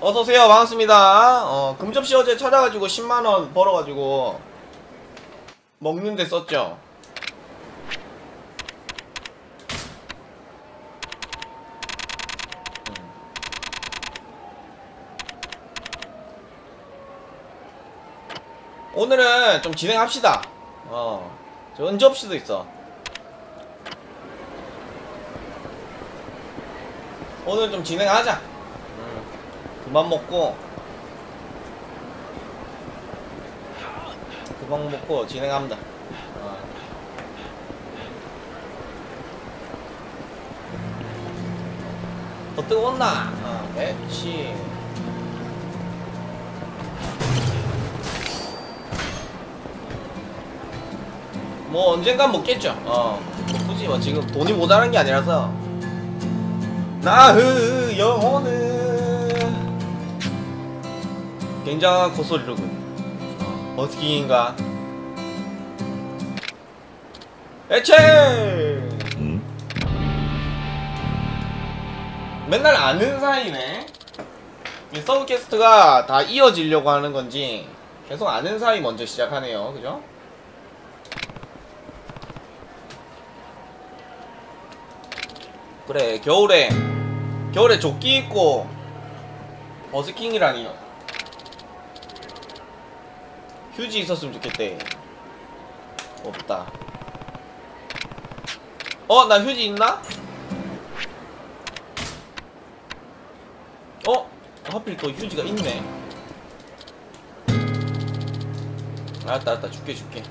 어서오세요. 반갑습니다. 어 금접시 어제 찾아가지고 10만원 벌어가지고 먹는데 썼죠? 음. 오늘은 좀 진행합시다. 어저 은접시도 있어. 오늘 좀 진행하자. 음, 그만 먹고. 그만 먹고 진행합니다. 어. 더 뜨거웠나? 어, 그렇지. 뭐 언젠간 먹겠죠. 어뭐 굳이 뭐 지금 돈이 모자란 게 아니라서. 나의 영혼은 굉장한 콧소리로군. 어, 버스킹인가? 애체! 응? 맨날 아는 사이네. 이 서브캐스트가 다 이어지려고 하는 건지 계속 아는 사이 먼저 시작하네요. 그죠? 그래 겨울에 겨울에 조끼 입고 버스킹이라니 휴지 있었으면 좋겠대 없다 어? 나 휴지 있나? 어? 하필 또 휴지가 있네 알았다 알았다 줄게 줄게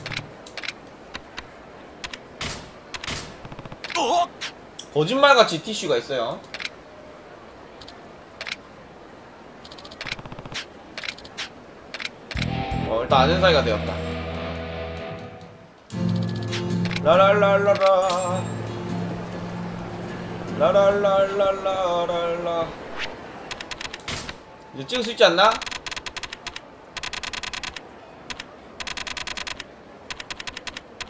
거짓말같이 티슈가 있어요 어 일단 아는 사이가 되었다. 라랄랄라라. 라랄랄랄라랄라. 이제 찍을 수 있지 않나?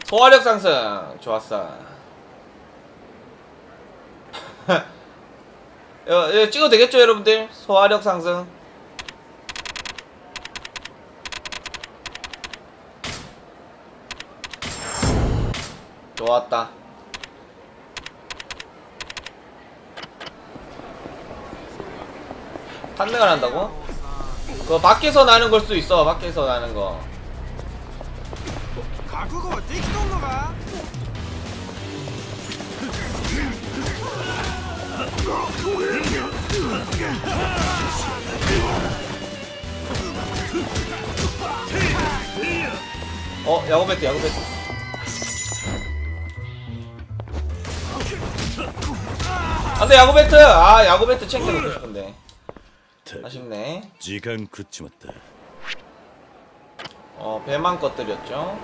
소화력 상승. 좋았어. 이거, 이거 찍어도 되겠죠 여러분들? 소화력 상승 좋았다 탄내가 한다고? 그거 밖에서 나는 걸 수도 있어 밖에서 나는 거 어, 야구 배트, 야구 배트. 야구배트 야구배트? 아 야구배트 챙겨놓고 싶은데. 아쉽네. 지간 그쯤었다 어 배만 것들였죠?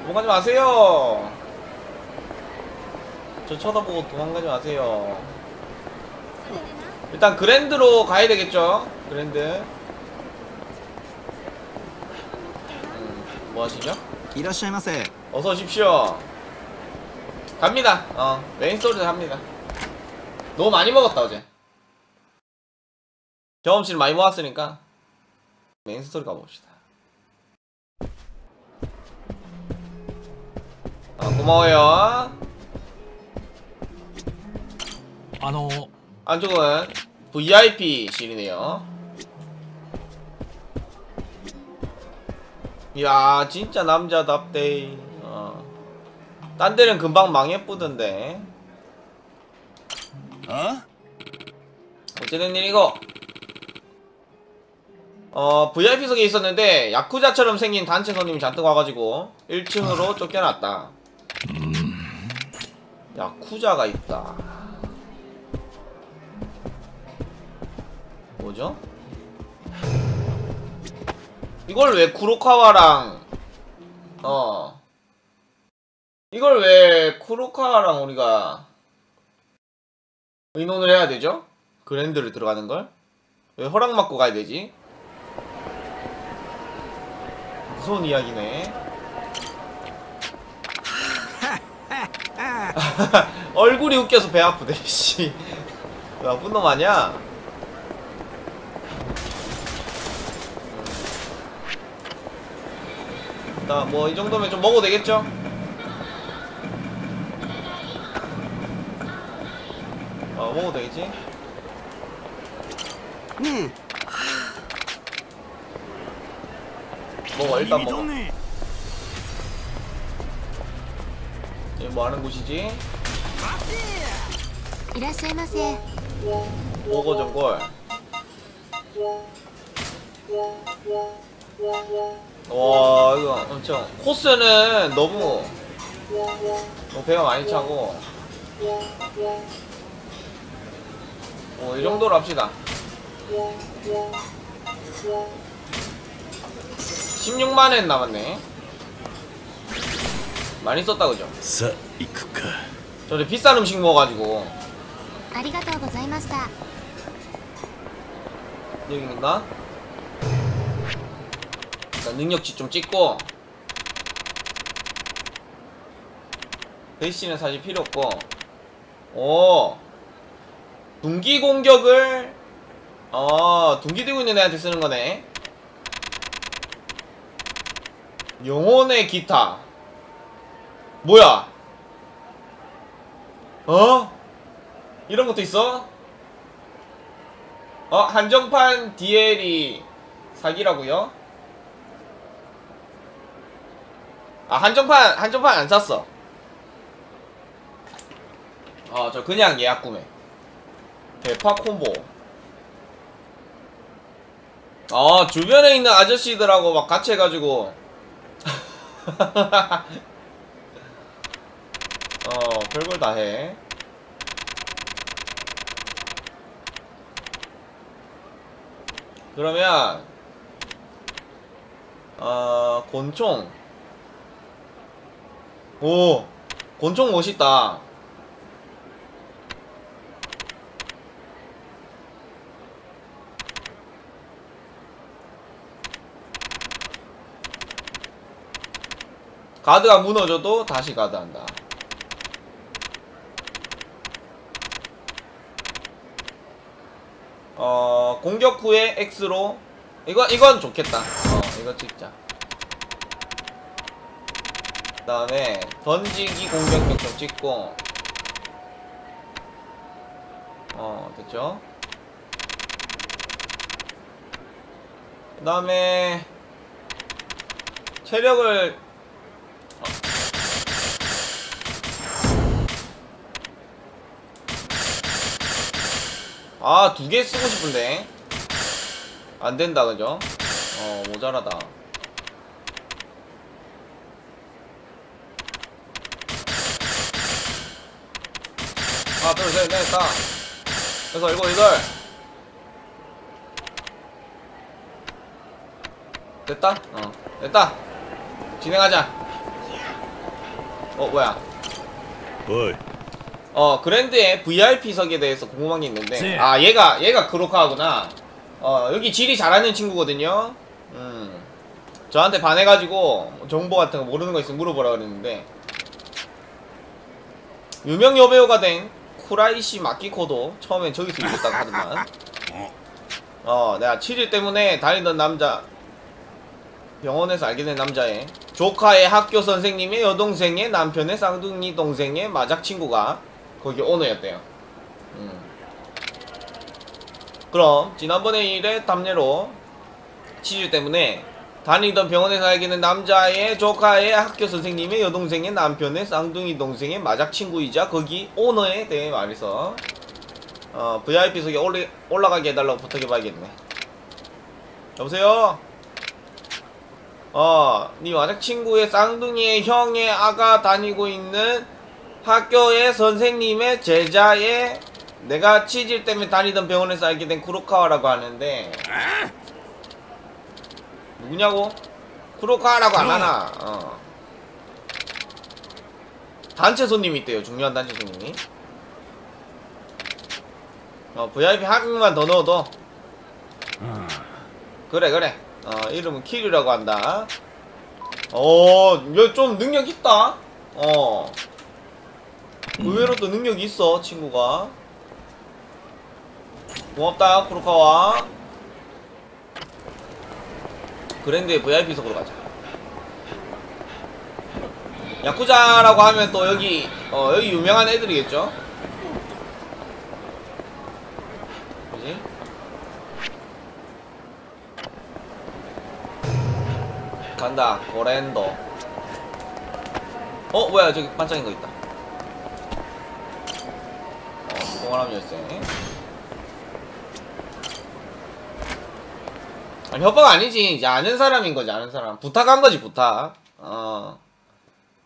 도망가지 마세요. 저 쳐다보고 도망가지 마세요. 일단 그랜드로 가야 되겠죠? 그랜드. 음, 뭐 하시죠? 이라시마세 어서 오십시오. 갑니다. 어, 메인 스토리 합니다. 너무 많이 먹었다, 어제. 경험치를 많이 모았으니까, 메인 스토리 가봅시다. 어, 고마워요. 안쪽은 VIP실이네요. 이야, 진짜 남자답대. 어. 딴 데는 금방 망해뿌던데. 어? 어찌된 일이고? 어, VIP석에 있었는데, 야쿠자처럼 생긴 단체 손님이 잔뜩 와가지고, 1층으로 쫓겨났다. 야쿠자가 있다. 뭐죠? 이걸 왜 쿠로카와랑, 어. 이걸 왜 쿠로카랑 우리가 의논을 해야 되죠? 그랜드를 들어가는 걸? 왜 허락받고 가야 되지? 무서운 이야기네 얼굴이 웃겨서 배 아프대 씨 나쁜 놈 아니야? 음. 나뭐 이 정도면 좀 먹어도 되겠죠? 먹어도 되겠지? 음. 먹어 일단 먹어 여기 뭐하는 곳이지? 이라시마세 먹어 저걸 와 이거 엄청 코스는 너무 어, 배가 많이 차고 어, 이 정도로 합시다. 16만엔 남았네. 많이 썼다 그죠? 사, 이크카. 저도 비싼 음식 먹어가지고. 아리가토 고자이마시타 여기 있나? 일단 능력치 좀 찍고. 베이씨는 사실 필요 없고. 오! 둥기 공격을 어 둥기 들고 있는 애한테 쓰는 거네 영혼의 기타 뭐야 어? 이런 것도 있어? 어 한정판 DL이 사기라고요? 아 한정판 한정판 안 샀어. 아저 그냥 예약 구매. 대파 콤보. 아 주변에 있는 아저씨들하고 막 같이 해가지고. 어 별걸 다 해. 그러면 어 곤총 오 곤총 멋있다 가드가 무너져도 다시 가드한다 어 공격 후에 X로 이거 이건 좋겠다. 어 이거 찍자. 그 다음에 던지기 공격력 좀 찍고 어 됐죠? 그 다음에 체력을 아, 두 개 쓰고 싶은데. 안 된다, 그죠? 어, 모자라다. 하나, 둘, 셋, 넷, 다. 여섯, 일곱, 여덟. 됐다? 어, 됐다. 진행하자. 어, 뭐야. おい 어 그랜드의 VIP석에 대해서 궁금한 게 있는데. 네. 아 얘가 얘가 크로카구나. 어 여기 질이 잘하는 친구거든요. 음. 저한테 반해가지고 정보 같은 거 모르는 거 있으면 물어보라 그랬는데. 유명 여배우가 된 쿠라이시 마키코도 처음엔 저기서 있었다고 하더만 어 내가 치질 때문에 다니던 남자 병원에서 알게 된 남자의 조카의 학교 선생님의 여동생의 남편의 쌍둥이 동생의 마작 친구가 거기 오너였대요. 음. 그럼 지난번에 일의 담례로 치질 때문에 다니던 병원에서 된 남자의 조카의 학교 선생님의 여동생의 남편의 쌍둥이 동생의 마작 친구이자 거기 오너에 대해 말해서 어, VIP석에 올리, 올라가게 해달라고 부탁해봐야겠네. 여보세요? 어, 네 마작 친구의 쌍둥이의 형의 아가 다니고 있는 학교의 선생님의 제자의 내가 치질 때문에 다니던 병원에서 알게 된 쿠로카와라고 하는데 누구냐고? 쿠로카와라고 안 하나? 어. 단체 손님이 있대요. 중요한 단체 손님이. 어, VIP 한 명만 더 넣어도 그래 그래. 어, 이름은 키류라고 한다. 어, 얘좀 능력 있다. 어. 의외로 또 능력이 있어, 친구가. 고맙다, 크로카와. 그랜드의 VIP석으로 가자. 야쿠자라고 하면 또 여기 어 여기 유명한 애들이겠죠? 뭐지? 간다 고랜더 어 뭐야 저기 반짝인 거 있다 어 무 공활함 열쇠 아니 협박 아니지 이제 아는 사람인 거지 아는 사람 부탁한 거지 부탁 어.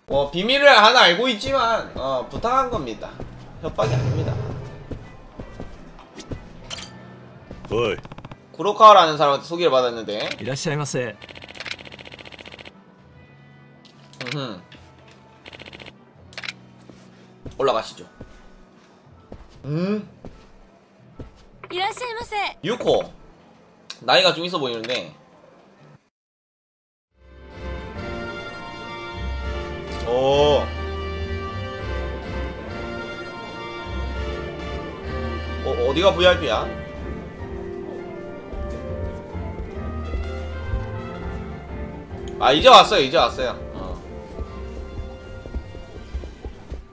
뭐 비밀을 하나 알고 있지만 어 부탁한 겁니다 협박이 아닙니다 おい 구로카와라는 사람한테 소개를 받았는데 いらっしゃいませ 음흠. 올라가시죠 음 いらっしゃいませ 유코 나이가 좀 있어 보이는데 오 어, 어디가 VIP야? 아 이제 왔어요 이제 왔어요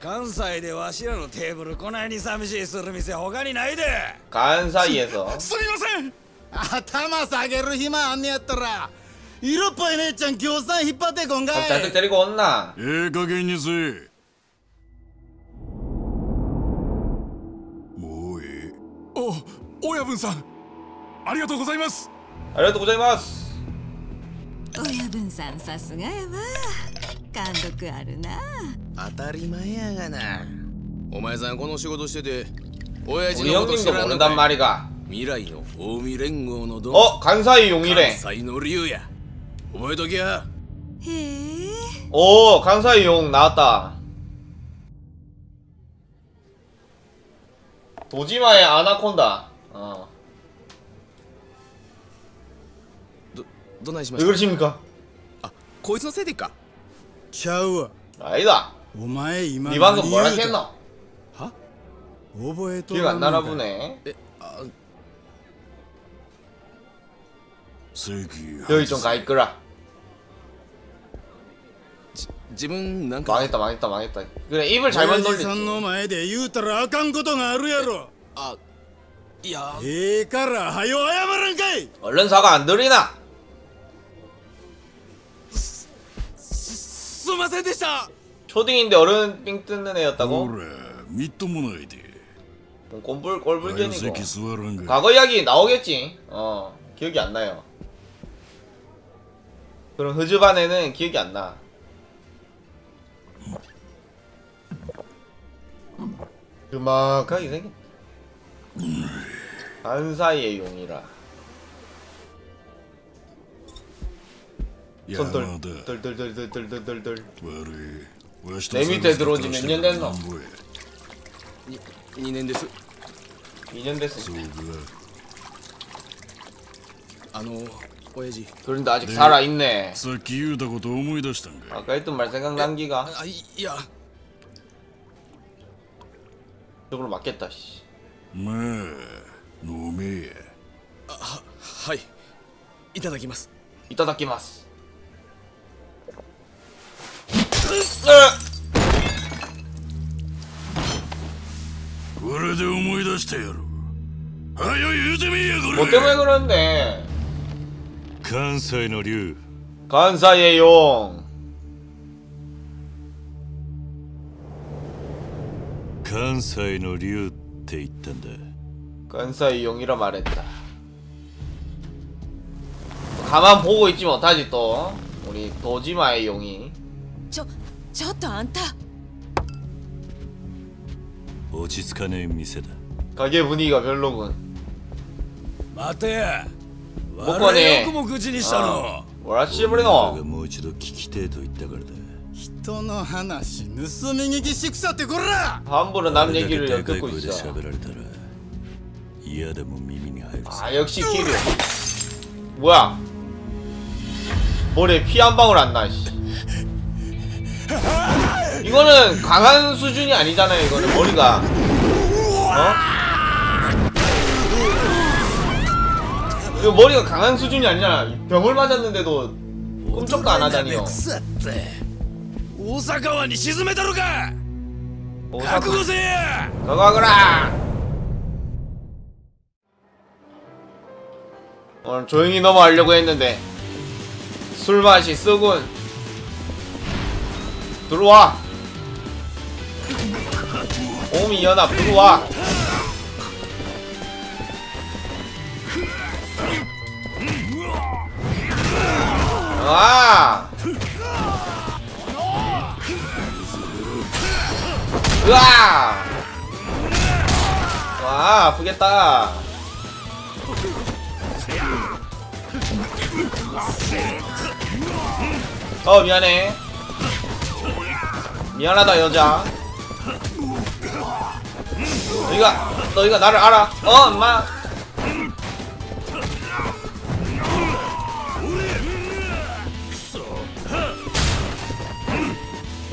関西でわしらのテーブルこないに寂しいする店他にないで。関西へぞ。すみません。頭下げる暇あんねやったら色っぽい姉ちゃん業さん引っ張ってこんがい。ちゃんとてこんなええ加減にせえもうええ。あ親分さん。ありがとうございます。ありがとうございます。親分さんさすがやわ。貫禄あるな当たり前やがなお前さんこの仕事してて親父 우리 のこと知 형님도 らんの 모른단 かい 말이가 未来の近江連合のドン 어 간사이 関 용이래 西の竜や覚えときやへえ 오 간사이 용 나왔다 도지마의 아나콘다 어. どどないしま 왜 した 그러십니까? あこいつのせいでか ちゃうわ 아니다 お前今 니 방금 何 뭐라 言う 했노? は覚えと 기억 ら 안 ん 나나 のか 보네 えあ席 여기 좀 가있거라 自分なんか 망했다 망했다 망했다 그래 입을 잘못 親父さんの 놀렸지 前で言うたらあかんことがあるやろあいやええからはよ謝らんかい 얼른 사과 안 들이나 すいませんでした 초딩인데 어른 삥 뜯는 애였다고? ほらみっともないで 꼴불 早 꼴불견이고 席座らんが 과거 이야기 나오겠지 어 기억이 안 나요 그럼 흐즈반에는 기억이 안나 음악하게 생겼 안사이의 용이라 손돌 田 덜덜덜덜덜덜덜 悪いわしと 내 밑에 들어오지 몇년 됐노? なんぼや2年です 2년 됐어 そうかあの親父 그런데 아직 살아있네 さっき言うたこと思い出したんか 아까 했던 말 생각난 기가 あいいや 저걸로 맞겠다 씨 まあ飲めやあははいいただきます 이따다키마스 これで思い出したやろはよ言うてみいやこ 뭐 れ 때문에 그러는데 関西の竜 간사의 용 関西の竜って言ったんだ 간사의 용이라 말했다 가만 보고 있지 못하지 또 우리 도지마의 용이 ちょ ちょっとあんた落ち着かねえ店だ 가게 분위기가 별로군 待て僕はね悪いよくも口にしたの 뭐라 俺 씨부리노 がもう一度聞きてえと言ったからだ 人の話盗み聞きしくさってこら 함부로 남 얘기를 엿듣고 で 있어 喋られたら嫌でも耳に入るさ 아 역시 키류 뭐야 머리에 피 한 방울 안 나, 씨. 이거는 강한 수준이 아니잖아요 이거는. 머리가. 어? 이거 머리가 강한 수준이 아니잖아. 병을 맞았는데도 꿈쩍도 안 하다니요. 오사카와니 시즈메다루가! 가구고세! 가구하거라! 오늘 조용히 넘어가려고 했는데 술맛이 썩군 들어와! 오미 연합 들어와. 아 으아. 와 아프겠다. 어 미안해. 미안하다 여자 너희가 너희가 나를 알아. 어 엄마.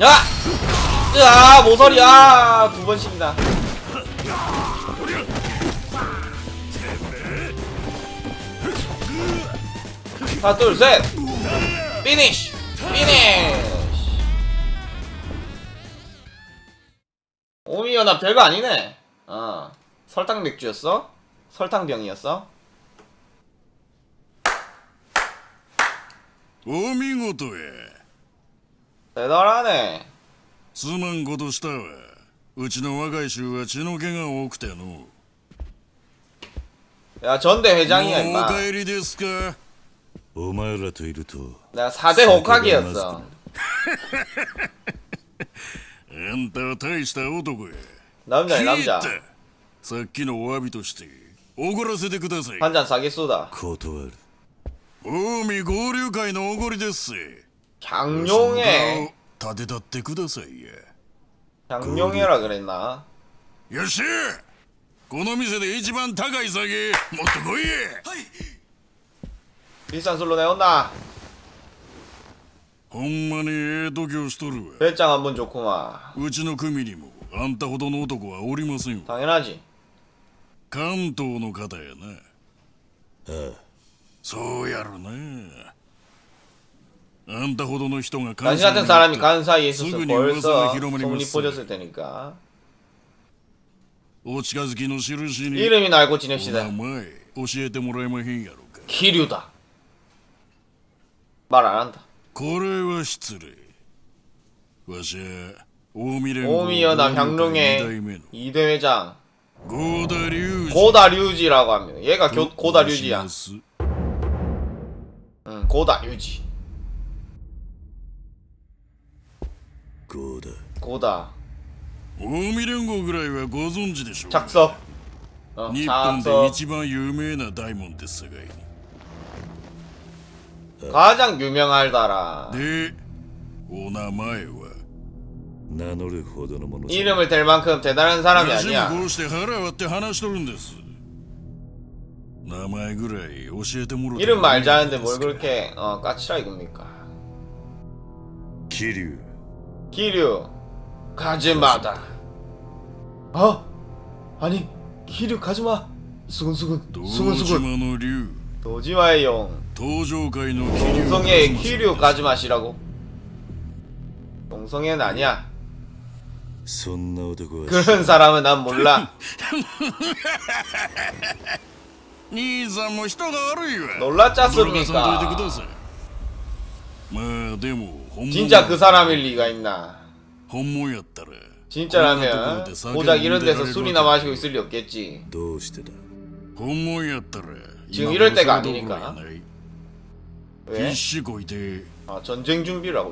야! 으아 모서리야. 두 번씩이다 하나 둘셋. 피니쉬. 피니쉬. 오미연아 별거 아니네 어 설탕 맥주였어? 설탕병이었어? お見事や 대단하네 すまんことしたわうちの若い衆は血の気が多くての 야 전대 회장이야 もうお 임마 帰りですかお前らといると 내가 4대 호카기였어 あんたは大した男や 남자야 聞い 남자 たさっきのお詫びとしておごらせてください 한 잔 사기수다 断る近江合流会のおごりです場 장룡해 を立てたってくださいや 장룡해라 그랬나 よっしゃこの店で一番高い酒持ってこいや 비싼 술로 내온나 ほんまにええ度胸しとるわ 배짱 한번 좋구만 うちの組にも あんたほどの男はおりませんわ 당연하지 関東の方やなああそうやろなあんたほどの人が 당신 같은 사람이 간 사이에 있었으면 수근이 벌써 우와사가 히로모니 소문이 무스. 퍼졌을 테니까 お近づきの印に 이름이나 알고 お 지냅시다 名前教えてもらえまへんやろか 기류다 말 안 한다 これは失礼わしゃ近江連合 오미연합 향릉의 이대 회장 고다류지라고 합니다. 얘가 교, 고다류지야. 응, 고다류지. 고다. 고다. 작석. 어, 작석. 가장 유명하다라. 네. 오나마요. 이름을 댈 만큼 대단한 사람이 私も 아니야 こうして腹割って話しとるんです名前ぐらい教えてもらって 이름 もいい 말자는데 です 뭘 か 그렇게 어 까칠하 이겁니까 桐生 기류 가즈마다 어? 아니 기류 가즈마 수근수근 道 수근수근 島の竜 도지마의 용 登場界の桐生 동성애의 기류 가즈마시라고 동성애는 아니야 そんな男は 그런 사람은 난 몰라. 놀라짰습니까? 진짜 그 사람일 리가 있나? 진짜라면 고작 이런 데서 술이나 마시고 있을 리 없겠지. 지금 이럴 때가 아니니까. 왜? 아, 전쟁 준비라고.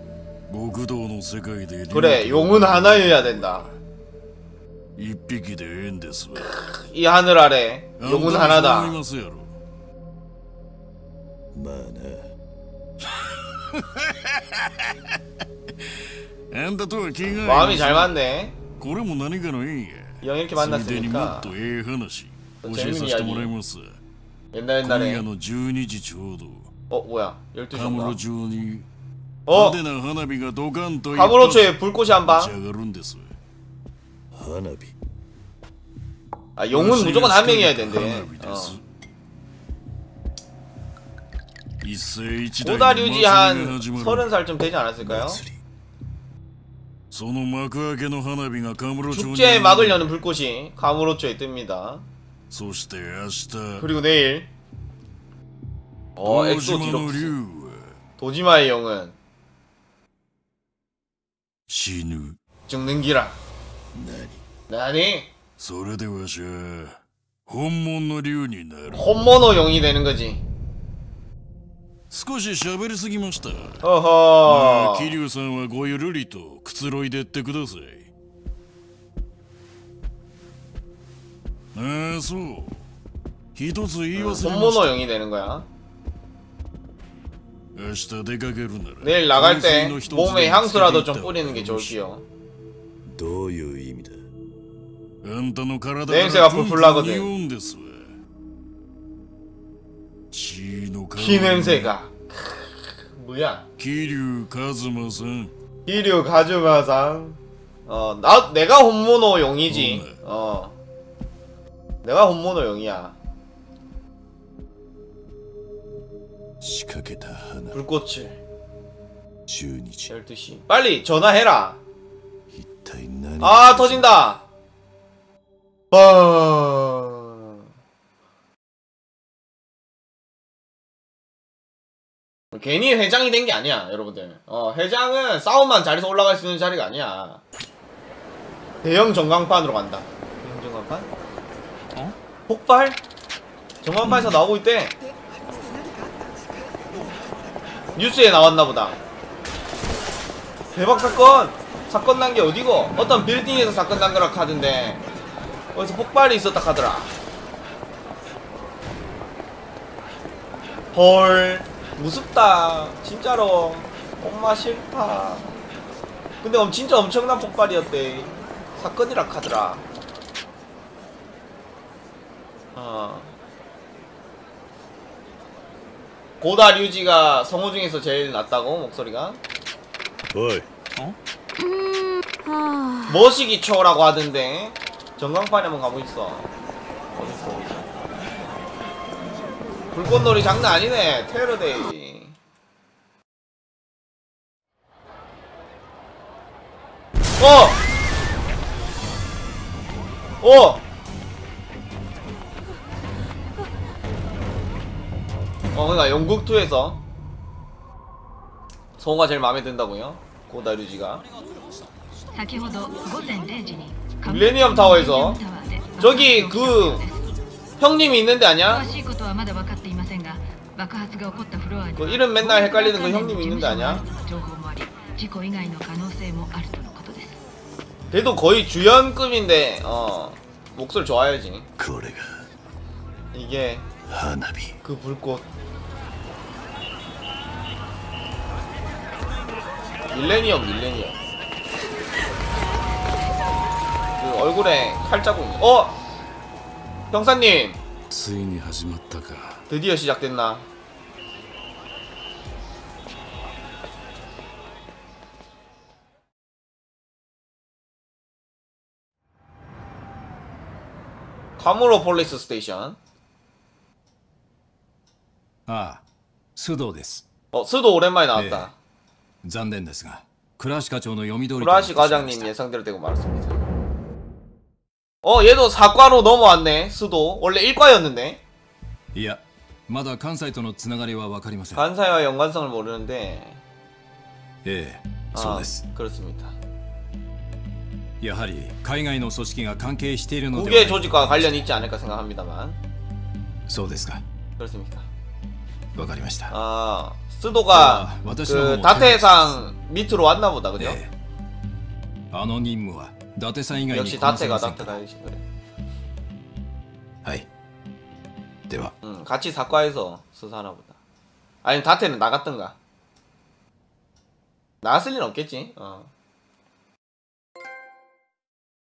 그래, 용은 하나여야 된다. 이 하늘 아래 용은 하나다. 마음이 잘 맞네. 영 이렇게 만났으니까. 이야기. 옛날 옛날에. 어 뭐야? 12시인가 어. 가브로초의 불꽃이 한 방. 아 용은 무조건 한 명이어야 된대. 오다류지 어. 한 서른 살쯤 되지 않았을까요? 축제 막을 여는 불꽃이 가무로초에 뜹니다. 그리고 내일. 어 엑소 디럭스 도지마의 영은. 死ぬ 죽는 기라. 나니 それでわしゃ本物の竜になる 혼모노 용이 되는 거지. 少し喋りすぎました 어허. 桐生さんはごゆるりとくつろいでってくださいああそう一つ言い忘れまし 혼모노 た 용이 되는 거야. 내일 나갈 때 몸에 향수라도 좀 뿌리는 게 좋을게요. 냄새가 불불나거든. 피 냄새가 뭐야? 기류 가즈마상. 기류 가즈마상. 어, 나 내가 혼모노 용이지. 어. 내가 혼모노 용이야. 시카게다 하나. 불꽃을. 지은이지. 12시. 빨리 전화해라. 이타이 아 터진다. 뻥 아. 괜히 회장이 된 게 아니야 여러분들. 어 회장은 싸움만 자리에서 올라갈 수 있는 자리가 아니야. 대형 전광판으로 간다. 대형 전광판? 어? 폭발? 전광판에서 음. 나오고 있대. 뉴스에 나왔나 보다. 대박 사건! 사건 난 게 어디고? 어떤 빌딩에서 사건 난 거라 카던데. 어디서 폭발이 있었다 카더라. 헐 무섭다. 진짜로. 엄마 싫다. 근데 엄- 진짜 엄청난 폭발이었대. 사건이라 카더라. 어 고다 류지가 성우 중에서 제일 낫다고 목소리가 어이 어? 음, 아... 머시기초라고 하던데 전광판에 한번 가고 있어 어딨어 불꽃놀이 장난 아니네 테러데이 어! 어! 어 그니까 영국2에서 소호가 제일 마음에 든다고요? 고다류지가 밀레니엄 타워에서 저기 그 형님이 있는데 아니야? 그 이름 맨날 헷갈리는 그 형님이 있는데 아니야? 그래도 거의 주연급인데 어 목소리 좋아야지 이게 하나비. 그 불꽃. 밀레니엄 밀레니엄. 그 얼굴에 칼자국. 어, 형사님. 스인이 하지마다가 드디어 시작됐나? 가무로 폴리스 스테이션 ああ須藤です 어 스도 오랜만에 나왔다 残念ですが倉橋課長の読み通りと 브라시 なってしまいまし 과장님 た 예상대로 되고 말았습니다 어 얘도 사과로 넘어왔네 스도 원래 1과였는데 いやまだ関西とのつながりは分かりません 간사와 연관성을 모르는데 ええ 아, そうです 그렇습니다. やはり海外の組織が関係しているので 국외 はない 조직과 관련이 있지 않을까 생각합니다만 そうですか 그렇습니까? わかりました 아 스도가 아,私 그 の方も 다테상 밑으로 왔나 보다 그죠? ええあの任務は伊達さん以外に 역시 こなせ 다테가 ませんか 다테가 역시 그래. はいでは 음, 같이 사과해서 수사하나 보다. 아니 다테는 나갔던가. 나갔을 일 없겠지. 어.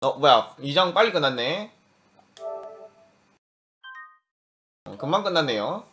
어 뭐야 이 장 빨리 끝났네. 어, 금방 끝났네요.